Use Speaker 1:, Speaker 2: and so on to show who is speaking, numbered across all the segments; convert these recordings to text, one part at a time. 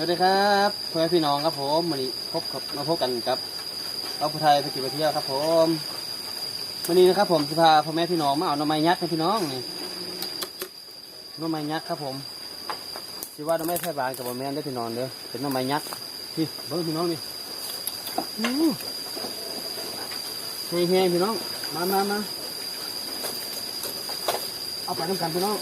Speaker 1: สวัสดีครับเพื่อนพี่น้องครับผมวันนี้พบกับมาพบกันกับเอาผู้ไทยไปกินไปเที่ยวครับ ผมวันนี้นะครับ ผมจะพาพ่อแม่พี่น้องมาเอาหน่อไม้ยักษ์ให้พี่น้องนี่หน่อไม้ยักษ์ครับ ผมชื่อว่าหน่อไม้แพร่บางกับบ่แม่นได้พี่น้องเด้อเป็นหน่อไม้ยักษ์พี่เบิ้งพี่น้องนี่เฮ้ยเฮ้ยพี่น้องมามามาเอาไปทำกันพี่น้อง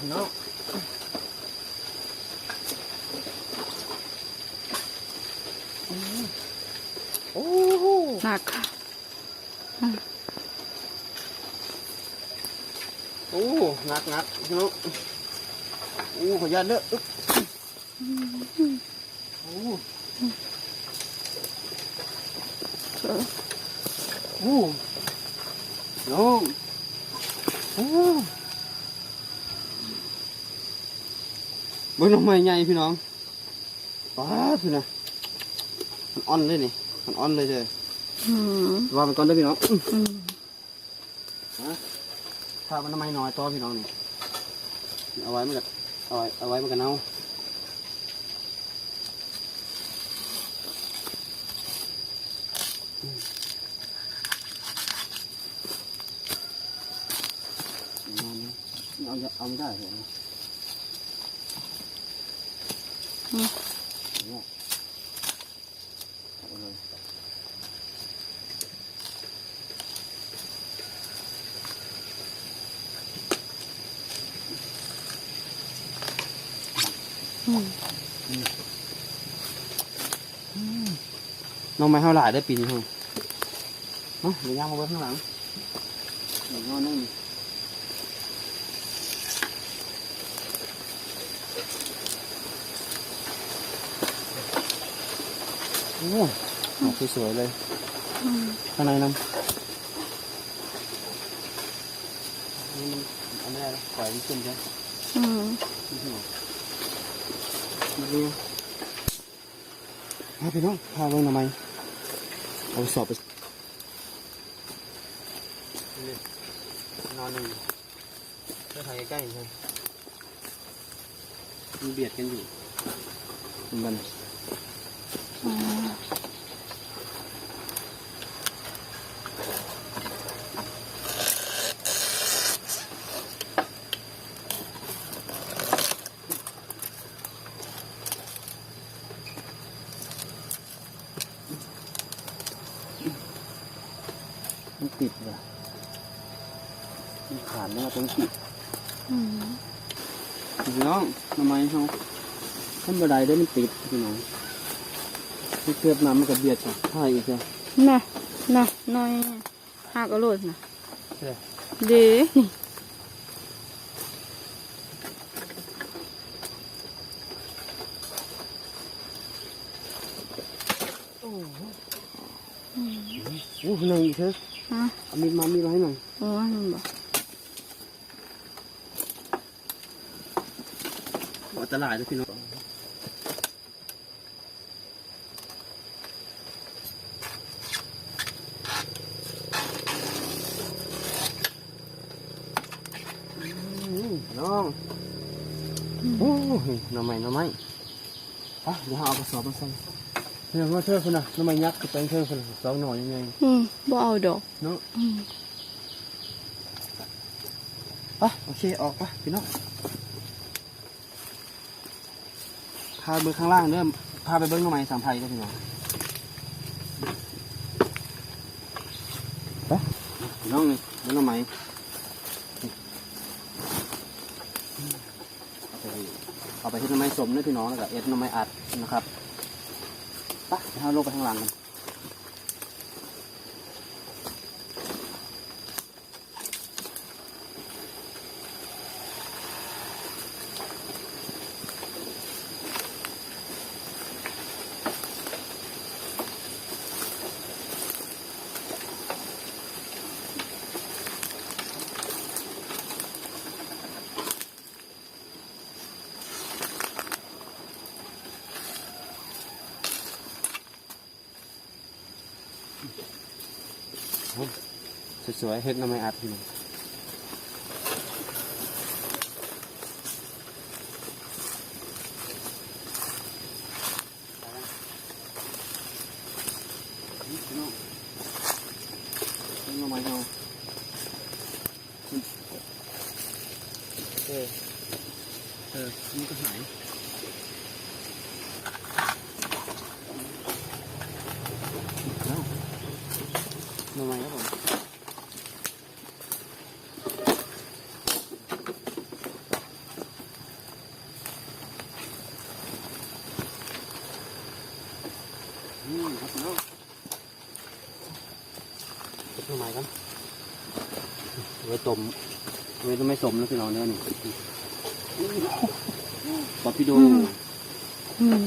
Speaker 1: พี่น้องโอ้โห
Speaker 2: หนักค่ะ
Speaker 1: โอ้หนักหนักพี่น้องโอ้ขออนุญาตเด้ออึ๊บโอ้โอ้น้องโอ้ เบิ้งน้องใหม่ใหญ่พี่น้องป้าดพี่นะมันอ่อนเลยนี่ มันอ่อนเลยเด้อ
Speaker 2: อืม
Speaker 1: ว่ามันก่อนเด้อพี่น้องอื้อ
Speaker 2: อืม
Speaker 1: ถ้ามันทำไมน้อยตัวพี่น้องนี่เอาไว้มันก็เอาไว้เอาไว้มันก็เน่าเอาเอาเอาไม่ได้เหรอเนี่ยเอาเลย
Speaker 2: อืม
Speaker 1: น้องไม้เท่าไหร่ได้ปีนี้เหรอเนาะเดี๋ยวย่างมาไว้ข้างหลังเดี๋ยวนอนั่ง ดอกสวยๆเลย
Speaker 2: อืม
Speaker 1: ข้างในน้ำนี่มันเอาไม่ได้แล้วปล่อยมันขึ้นใช่
Speaker 2: อืม
Speaker 1: ไม่ใช่หรอมาดูพาไปน้องพาลงทำไมเอาสอบไปนี่นอนหนึ่งเพื่อถ่ายใกล้ๆใช่มันเบียดกันอยู่มัน
Speaker 2: อ่า
Speaker 1: มันติดว่ะมันขาดแล้วตรงติด
Speaker 2: อืม
Speaker 1: พี่น้อง ทำไมเขาขึ้นบันไดได้มันติดพี่น้องถ้าเกือบน้ำมันก็เบียดกับท่ายอีกแล้ว
Speaker 2: น่ะน่ะน้อยหักเอาโลดน่ะ
Speaker 1: ใช่
Speaker 2: เด้นี่
Speaker 1: โอ้โหหนึ่งอีกเถอะ
Speaker 2: ฮะ
Speaker 1: เอามีดมามีดมาให้หน่อย
Speaker 2: โอ้ยมันบอก
Speaker 1: อกตลาดเลยพี่น้องอืมน้องโอ้ยหน่อไม้หน่อไม้อะเดี๋ยวเอากระสอบมาใส่เพื่อนว่าเธอคนน่ะหน่อไม้ยักษ์ก็เป็นเธอคนน่ะสองหน่อยยังไง
Speaker 2: อืมบ่เอาดอก
Speaker 1: เนาะ
Speaker 2: อืม
Speaker 1: ไปโอเคออกไปพี่น้องพาเบิ้งข้างล่างเริ่มพาไปเบิ้งทำไม้สามไผ่ก็พี่น้องไปน้องนี่เบิ้งหน่อไม้เอาไปเอาไปที่น้ำไม้สมนี่พี่น้องแล้วก็เอ็ดน้ำไม้อัดนะครับไปเดี๋ยวเราลงไปข้างหลังกัน สวยเฮ็ดน้ำไม่อัดพี่น้องนี่น้องน้ำไม้เอาเออเออนี่ก็หายแล้วน้ำไม้ครับผม อืมครับพี่น้องเก็บหน่อไม้กัน ไว้ต้มไว้ต้มไม่สมนะพี่น้องเนื้อนี่ปอพี่ดู
Speaker 2: อืม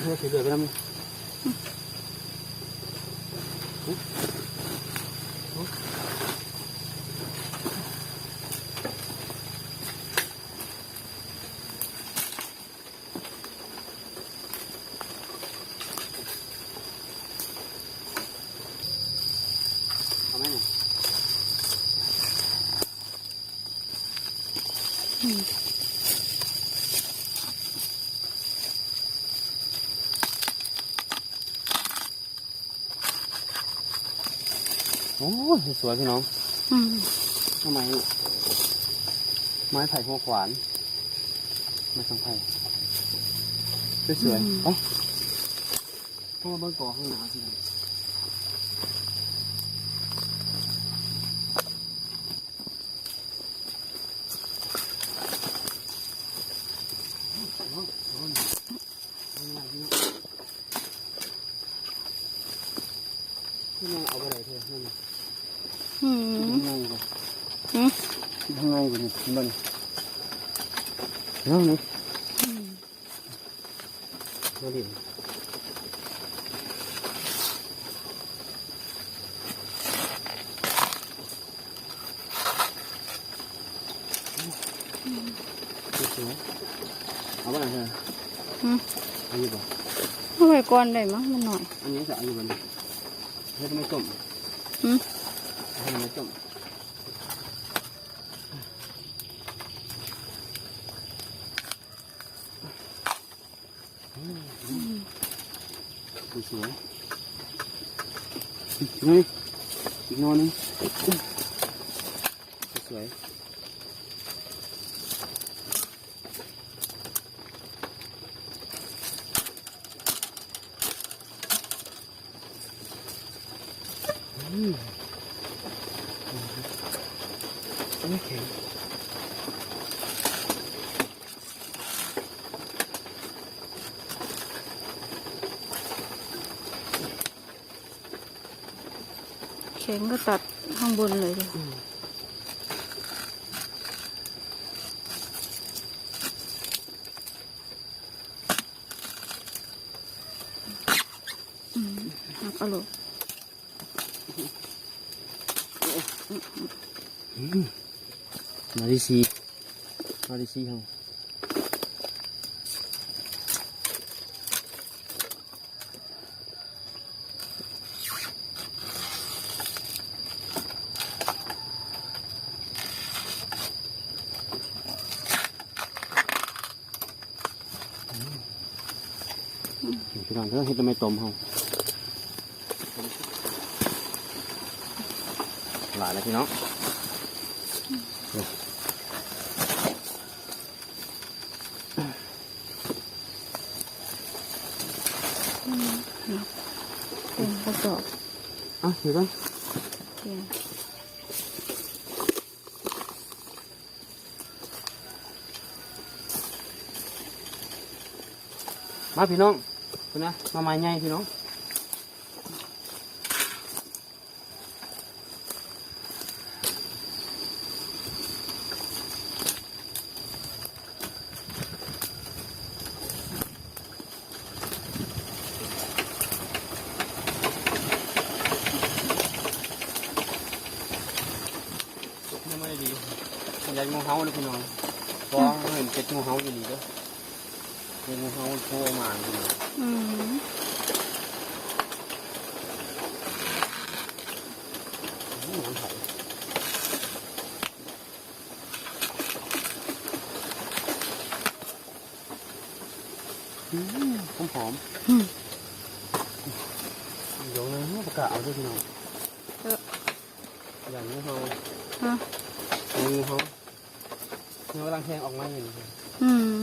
Speaker 1: เนื้อสีเหลืองไปทำไมเอาไหมเนี่ย
Speaker 2: อืม
Speaker 1: โอ้ยสวยพี่น้อง
Speaker 2: อืม
Speaker 1: ทำไมไม้ไผ่หัวขวานไม้สังไผ่สวยๆเอ้าพ่อเบิ้งก่อข้างหน้าสิครับเอาเอาเอาเอาเอาพี่น้องเอาไปไหนเถอะนั่น น่ะ
Speaker 2: อืม
Speaker 1: ข้างในบ่
Speaker 2: อืม
Speaker 1: ข้างในบ่นี่เบิ่งเอานี่
Speaker 2: อืม
Speaker 1: มา ไปไหนะ
Speaker 2: อืม
Speaker 1: เอาอยู่บ่
Speaker 2: เอาไว้ก่องมันหน่อย
Speaker 1: อันนี้จะเอาอยู่บ่นี่เฮ็ดไม่ต้ม
Speaker 2: อืม
Speaker 1: ให้ไม่ต้มสวยนี่อีกนอนนึงสวยอืม โอเค
Speaker 2: แข็งก็ตัดข้างบนเลยดิอืมหักเอาลูก
Speaker 1: มาดิซีมาดิซีเฮาพี่น้องเรื่องเฮ็ดทำไมต้มเฮาหลายแล้วพี่น้อง
Speaker 2: เป็นข้าวสอบ
Speaker 1: อะเดี๋ยวก่อนมาพี่น้องคุณนะมาม้ใหม่ไงพี่น้องากงูเห่าเลยพี่น้องฟ้องเห็นเป็ดงูเห่าอยู่ดีเด้อเป็นงูเห่าโผล่มาพี่น้อง
Speaker 2: อืม
Speaker 1: อืมน้ำไผ่อืมหอมหอม
Speaker 2: อืม
Speaker 1: เดี๋ยวเลยประกาศเอาด้วยพี่น้อง
Speaker 2: เออ
Speaker 1: อย่างนี้เขา
Speaker 2: ฮะ
Speaker 1: อย่างนี้เขา เนื้อกำลังแทงออกมาอยู่นี่
Speaker 2: อืม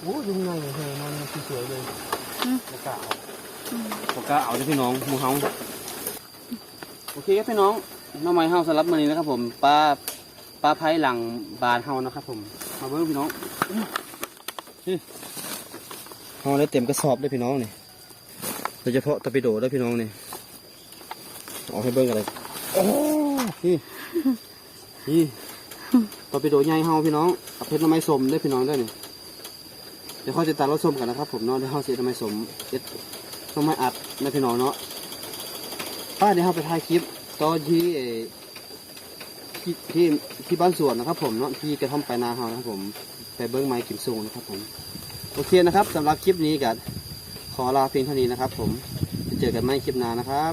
Speaker 1: โอ้ยุงไงเฮ้ยมันสวยๆเลย
Speaker 2: อืม
Speaker 1: ประกาศเอา
Speaker 2: อืม
Speaker 1: ประกาศเอาด้วยพี่น้องหมูเฮาโอเคครับพี่น้องหน้องไม้เฮาสำหรับมื้อนี้นะครับ ผมปลาปลาไผ่หลังบานเฮานะครับ ผมมาเบิ่งพี่น้อง นี่เฮาได้เต็มกระสอบเลยพี่น้องนี่โดยเฉพาะตะปิโดได้พี่น้องนี่เอาให้เบิ่งกันเลยโอ้นี่นี่ตะปิโดใหญ่เฮาพี่น้องเอาเพชรน้ำไม้สมได้พี่น้องได้วยนี่เดี๋ยวเขาจะตัดรสส้มกันนะครับ ผมเนาะเดี๋ยวเขาจะทำไมสมเอ็ดต้องไม่อัดนะพี่น้องเนาะป้าเดี๋ยวเราไปถ่ายคลิปตอนที่อที่ที่ที่บ้านสวนนะครับ ผมเนาะที่กระท่อมไปลายนาเฮานะครับผมไปเบิ้งไม้กิมซุงนะครับผม โอเคนะครับสำหรับคลิปนี้กันขอลาเพียงเท่านี้นะครับ ผมจะเจอกันใหม่คลิปหน้านะครับ